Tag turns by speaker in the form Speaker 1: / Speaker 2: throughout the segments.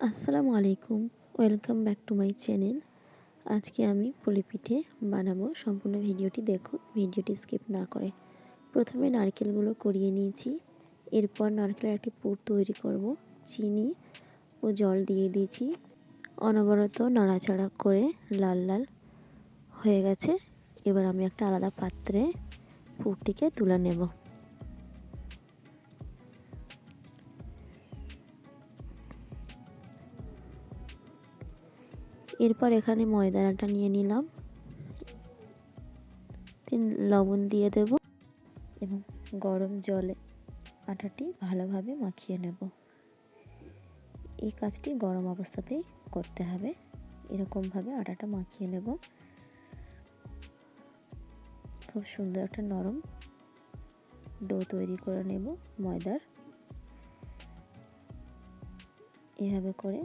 Speaker 1: আসসালামু আলাইকুম, welcome back to my channel. আজকে আমি পুলি পিঠে বানাবো সম্পূর্ণ ভিডিওটি। দেখুন, ভিডিওটি স্কিপ না করে। প্রথমে নারকেলগুলো করিয়ে নিয়েছি। এরপর নারকেলের একটি পুর তৈরি করব, চিনি ও জল দিয়ে দিয়েছি। অনবরত নাড়াচাড়া করে লাল লাল হয়ে গেছে। এবার আমি একটা আলাদা পাত্রে পুরটিকে তুলে নেব। এরপর এখানে ময়দানাটা নিয়ে নিলাম। লবণ দিয়ে দেব এবং গরম জলে আটাটি ভালোভাবে মাখিয়ে নেব। এই কাজটি গরম অবস্থাতেই করতে হবে। এরকমভাবে আটাটা মাখিয়ে নেব। খুব সুন্দর একটা নরম ডো তৈরি করে নেব ময়দার। এভাবে করে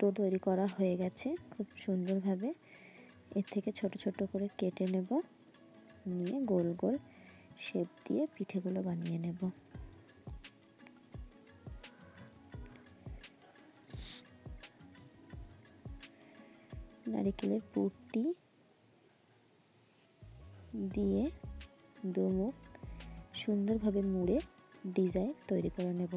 Speaker 1: ডো তৈরি করা হয়ে গেছে খুব সুন্দরভাবে। এর থেকে ছোট ছোট করে কেটে নেব, নিয়ে গোল গোল শেপ দিয়ে পিঠেগুলো বানিয়ে নেব। নারিকেলের পুরটি দিয়ে দুমুখ সুন্দরভাবে মুড়ে ডিজাইন তৈরি করে নেব।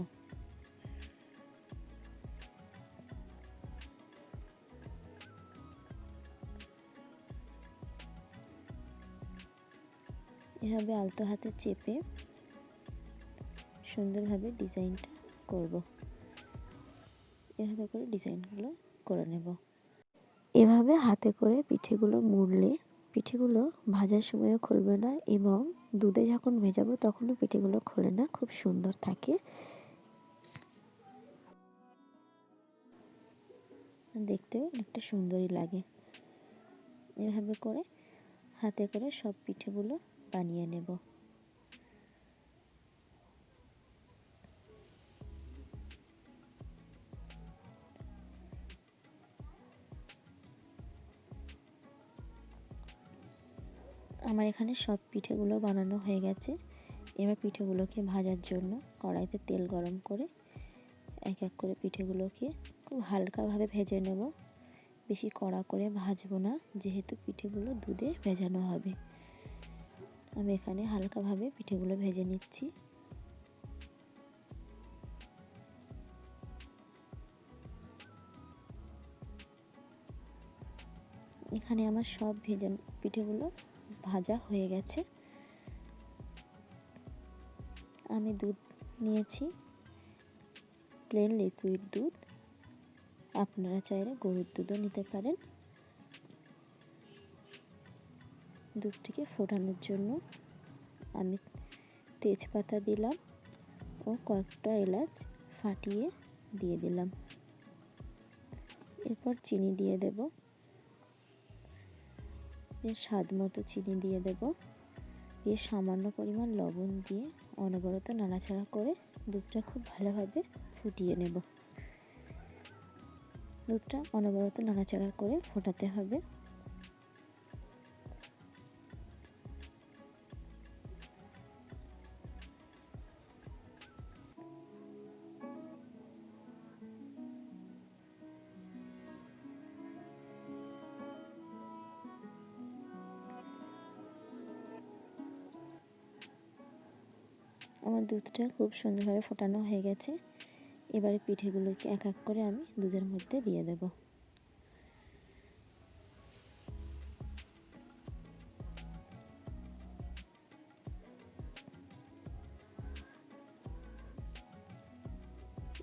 Speaker 1: এভাবে আলতো হাতে চেপে সুন্দরভাবে ডিজাইনটা করব। এভাবে করে ডিজাইনগুলো করে নেব। এভাবে হাতে করে পিঠেগুলো মুড়লে পিঠেগুলো ভাজার সময়ও খুলবে না এবং দুধে যখন ভেজাবো তখনও পিঠেগুলো খোলে না, খুব সুন্দর থাকে। দেখতেও অনেকটা সুন্দরই লাগে। এভাবে করে হাতে করে সব পিঠেগুলো বানিয়ে নেব। আমার এখানে সব পিঠেগুলো বানানো হয়ে গেছে। এবার পিঠেগুলোকে ভাজার জন্য কড়াইতে তেল গরম করে এক এক করে পিঠেগুলোকে খুব হালকাভাবে ভেজে নেব। বেশি কড়া করে ভাজবো না, যেহেতু পিঠেগুলো দুধে ভেজানো হবে। আমি এখানে হালকাভাবে পিঠেগুলো ভেজে নিচ্ছি। এখানে আমার সব ভেজে পিঠেগুলো ভাজা হয়ে গেছে। আমি দুধ নিয়েছি প্লেন লিকুইড দুধ। আপনারা চাইলে গরুর দুধও নিতে পারেন। দুধটিকে ফোটানোর জন্য আমি তেজপাতা দিলাম ও কয়েকটা এলাচ ফাটিয়ে দিয়ে দিলাম। এরপর চিনি দিয়ে দেব। স্বাদ মতো চিনি দিয়ে দেব। দিয়ে সামান্য পরিমাণ লবণ দিয়ে অনবরত নাড়াচাড়া করে দুধটা খুব ভালোভাবে ফুটিয়ে নেব। দুধটা অনবরত নাড়াচাড়া করে ফোটাতে হবে। আমার দুধটা খুব সুন্দরভাবে ফোটানো হয়ে গেছে। এবারে পিঠেগুলোকে এক এক করে আমি দুধের মধ্যে দিয়ে দেব।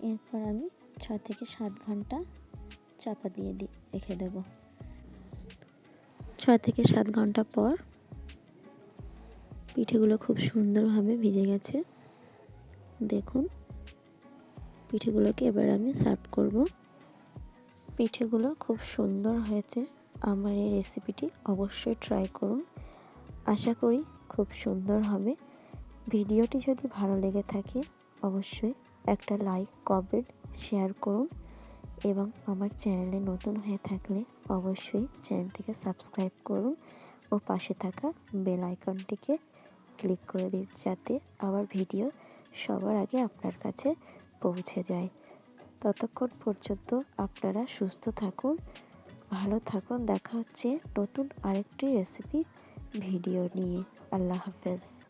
Speaker 1: এরপর আমি ছ থেকে সাত ঘণ্টা চাপা দিয়ে দি রেখে দেব। ছয় থেকে সাত ঘণ্টা পর পিঠেগুলো খুব সুন্দরভাবে ভিজে গেছে। দেখুন। পিঠেগুলোকে এবার আমি সার্ভ করব। পিঠেগুলো খুব সুন্দর হয়েছে। আমার এই রেসিপিটি অবশ্যই ট্রাই করুন। আশা করি খুব সুন্দর হবে। ভিডিওটি যদি ভালো লেগে থাকে, অবশ্যই একটা লাইক কমেন্ট শেয়ার করুন এবং আমার চ্যানেলে নতুন হয়ে থাকলে অবশ্যই চ্যানেলটিকে সাবস্ক্রাইব করুন ও পাশে থাকা বেল আইকনটিকে ক্লিক করে দিন যাতে আমার ভিডিও সবার আগে আপনার কাছে পৌঁছে যায়। ততক্ষণ পর্যন্ত আপনারা সুস্থ থাকুন, ভালো থাকুন। দেখা হচ্ছে নতুন আরেকটি রেসিপি ভিডিও নিয়ে। আল্লাহ হাফেজ।